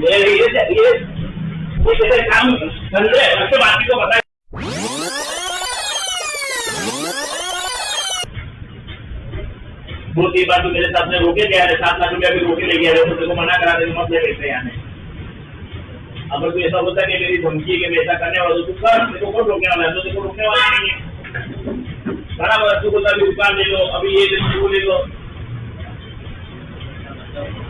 ले ये ये ये कैसे काम धंधे उसके बाकी को पता है दो तीन बार तो मेरे साथ में रोके गया है सात लाख रुपया भी रोके ले गया है तो तेरे को मना करा दे मत ले लेते यहाँ में अगर कोई ऐसा होता है कि मेरी धमकी है कि मैं ऐसा करने वाला हूँ, तो कर तेरे को कौन रोकने वाला है तो तेरे को रोकने वाला नहीं है बराबर तू बोलता अभी दुकान ले लो अभी ये ले लो वो ले लो हैं?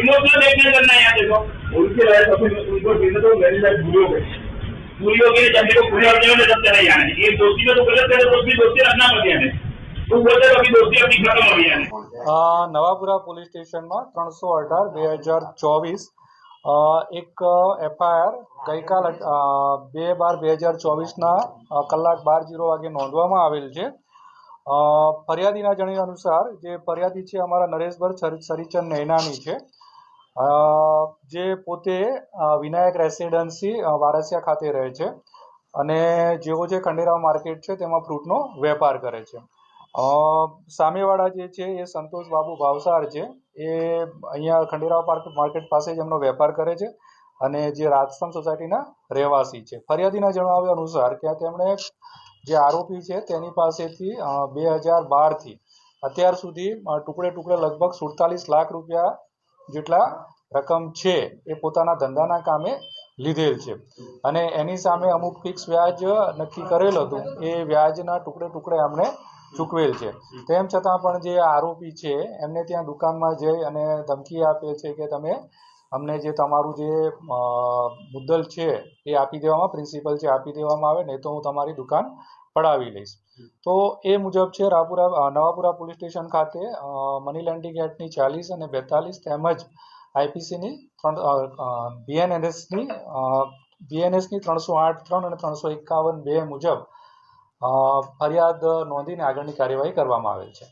इमोशनल देखने करना है यहाँ देखो उनकी लाइफ अपनी उनको जीने तो मेरी लाइफ बुरी हो गई पूरी हो गई जब देखो पूरे होने में जब चले जाने ये दोस्ती में तो गलत है दोस्ती दोस्ती रखना पड़ती है तू बोलते हो अभी दोस्ती अपनी खत्म हो गई है અ, નવાપુરા પોલીસ સ્ટેશનમાં ત્રણસો અઢાર બે હજાર ચોવીસ એક એફઆઈઆર ગઈકાલ અ, બે બાર બે હજાર ચોવીસના કલાક બાર જીરો વાગે નોંધવામાં આવેલ છે અ, ફરિયાદીના જણાવ્યા અનુસાર જે ફરિયાદી છે અમારા નરેશભર સરી- સરીચંદ નૈનાની છે અ, જે પોતે વિનાયક રેસિડેન્સી વારસિયા ખાતે રહે છે. અને જેઓ જે ખંડેરાવ માર્કેટ છે, તેમાં ફ્રૂટનો વેપાર કરે છે. સામેવાળા જે છે, એ સંતોષ બાબુ ભાવસાર છે. એ અહીંયા ખંડેરાવ પાર્ક માર્કેટ પાસે જ એમનો વેપાર કરે છે અને જે રાજસ્તંભ સોસાયટીના રહેવાસી છે. ફરિયાદીના જણાવ્યા અનુસાર કે તેમણે જે આરોપી છે, તેની પાસેથી બે હજાર બારથી અત્યાર સુધી ટુકડે ટુકડે લગભગ સુડતાલીસ લાખ રૂપિયા જેટલા રકમ છે એ પોતાના ધંધાના કામે લીધેલ છે. અને એની સામે અમુક ફિક્સ વ્યાજ નક્કી કરેલ હતું. એ વ્યાજના ટુકડે ટુકડે એમણે ચૂકવેલ છે. તેમ છતાં પણ જે આરોપી છે, એમને ત્યાં દુકાનમાં જઈ અને ધમકી આપે છે કે તમે અમને જે તમારું જે મુદ્દલ છે એ આપી દેવામાં પ્રિન્સિપલ છે આપી દેવામાં આવે, નહીં તો હું તમારી દુકાન પડાવી લઈશ. તો એ મુજબ છે રાપુરા નવાપુરા પોલીસ સ્ટેશન ખાતે મની લેન્ડિંગ એક્ટની ચાલીસ અને બેતાલીસ તેમજ આઈપીસીની ત્રણ બીએનએનએસની બીએનએસની ત્રણસો આઠ, ત્રણ અને ત્રણસો એકાવન બે મુજબ ફરિયાદ નોંધીને આગળની કાર્યવાહી કરવામાં આવેલ છે.